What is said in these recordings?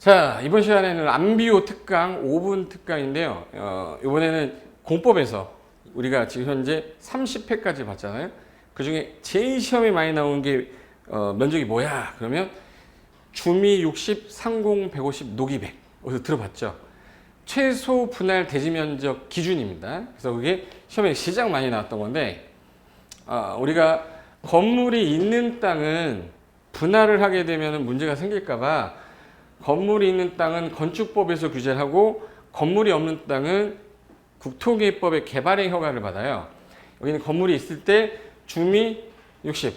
자, 이번 시간에는 암비오 특강 5분 특강인데요. 어, 이번에는 공법에서 우리가 지금 현재 30회까지 봤잖아요. 그 중에 제일 시험에 많이 나온 게 어, 면적이 뭐야? 그러면 주미 60, 상공 150, 녹이 100. 어디서 들어봤죠? 최소 분할 대지 면적 기준입니다. 그래서 그게 시험에 시장 많이 나왔던 건데 아, 우리가 건물이 있는 땅은 분할을 하게 되면 문제가 생길까봐 건물이 있는 땅은 건축법에서 규제를 하고 건물이 없는 땅은 국토기획법의 개발행 허가를 받아요. 여기는 건물이 있을 때 주미 60,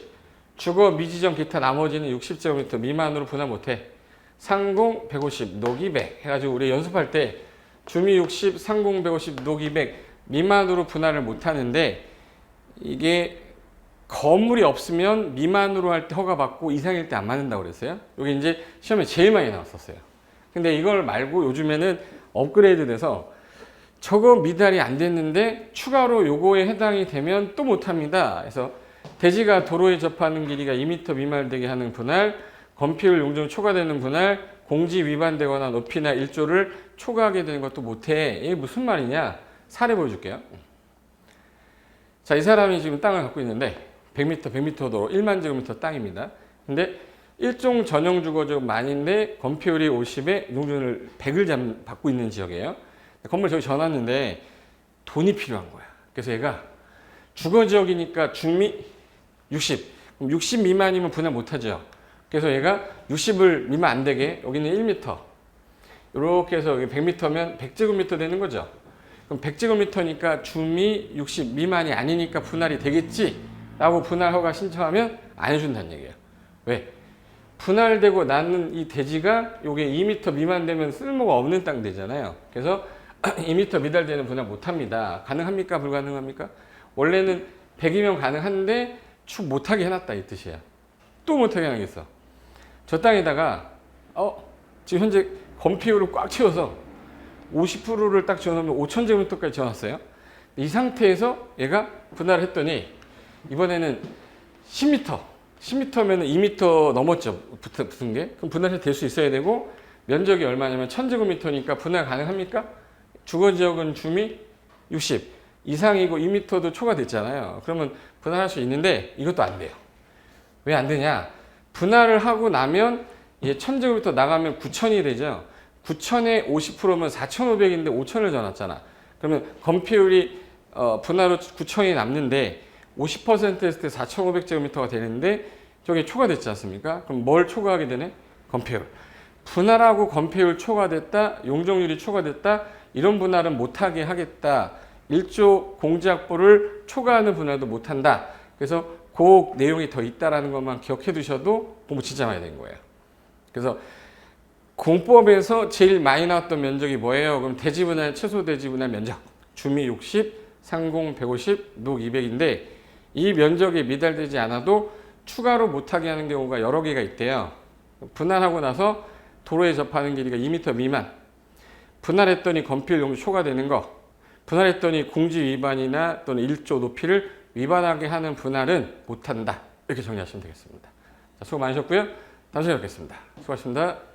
주거 미지정 기타 나머지는 60제곱미터 미만으로 분할 못해. 상공 150, 녹이 100 해가지고 우리 연습할 때 주미 60, 상공 150, 녹이 100 미만으로 분할을 못하는데 이게 건물이 없으면 미만으로 할 때 허가 받고 이상일 때 안 맞는다고 그랬어요. 여기 이제 시험에 제일 많이 나왔었어요. 근데 이걸 말고 요즘에는 업그레이드 돼서 저거 미달이 안 됐는데 추가로 요거에 해당이 되면 또 못합니다. 그래서 대지가 도로에 접하는 길이가 2m 미만되게 하는 분할, 건폐율 용적 초과되는 분할, 공지 위반되거나 높이나 일조를 초과하게 되는 것도 못해. 이게 무슨 말이냐? 사례 보여줄게요. 자, 이 사람이 지금 땅을 갖고 있는데 100m, 100m 도로 1만 제곱미터 땅입니다. 근데 일종 전용 주거지역 만인데 건폐율이 50에 용적률 100을 잠, 받고 있는 지역이에요. 건물 저기 전왔는데 돈이 필요한 거야. 그래서 얘가 주거지역이니까 중미 60, 그럼 60 미만이면 분할 못하죠. 그래서 얘가 60을 미만 안 되게 여기는 1m. 이렇게 해서 여기 100m면 100제곱미터 되는 거죠. 그럼 100제곱미터니까 주미 60 미만이 아니니까 분할이 되겠지? 라고 분할 허가 신청하면 안 해준다는 얘기예요. 왜? 분할되고 나는 이 대지가 요게 2m 미만 되면 쓸모가 없는 땅 되잖아요. 그래서 2m 미달되는 분할 못 합니다. 가능합니까? 불가능합니까? 원래는 100이면 가능한데 축 못하게 해놨다 이 뜻이야. 또 못하게 하겠어. 저 땅에다가 어 지금 현재 건폐율을 꽉 채워서 50%를 딱 지어놓으면 5,000제곱미터까지 지어놨어요. 이 상태에서 얘가 분할을 했더니 이번에는 10m, 10m면 2m 넘었죠. 붙- 붙은 게. 그럼 분할이 될 수 있어야 되고 면적이 얼마냐면 1000제곱미터니까 분할 가능합니까? 주거지역은 주미 60 이상이고 2m도 초과됐잖아요. 그러면 분할할 수 있는데 이것도 안 돼요. 왜 안 되냐? 분할을 하고 나면 이게 1000제곱미터 나가면 9000이 되죠. 9000에 50%면 4500인데 5000을 전왔잖아. 그러면 건폐율이 어, 분할로 9000이 남는데 50% 했을 때 4500제곱미터가 되는데 저게 초과됐지 않습니까? 그럼 뭘 초과하게 되네? 건폐율. 분할하고 건폐율 초과됐다, 용적률이 초과됐다, 이런 분할은 못하게 하겠다. 1조 공제학보를 초과하는 분할도 못한다. 그래서 그 내용이 더 있다라는 것만 기억해 두셔도 공부 진짜 많이 된 거예요. 그래서 공법에서 제일 많이 나왔던 면적이 뭐예요? 그럼 대지분할, 최소 대지분할 면적. 주미 60, 상공 150, 녹 200인데 이 면적이 미달되지 않아도 추가로 못하게 하는 경우가 여러 개가 있대요. 분할하고 나서 도로에 접하는 길이가 2m 미만. 분할했더니 건폐율 용도 초과되는 거. 분할했더니 공지 위반이나 또는 1조 높이를 위반하게 하는 분할은 못한다. 이렇게 정리하시면 되겠습니다. 자, 수고 많으셨고요. 다음 시간에 뵙겠습니다. 수고하셨습니다.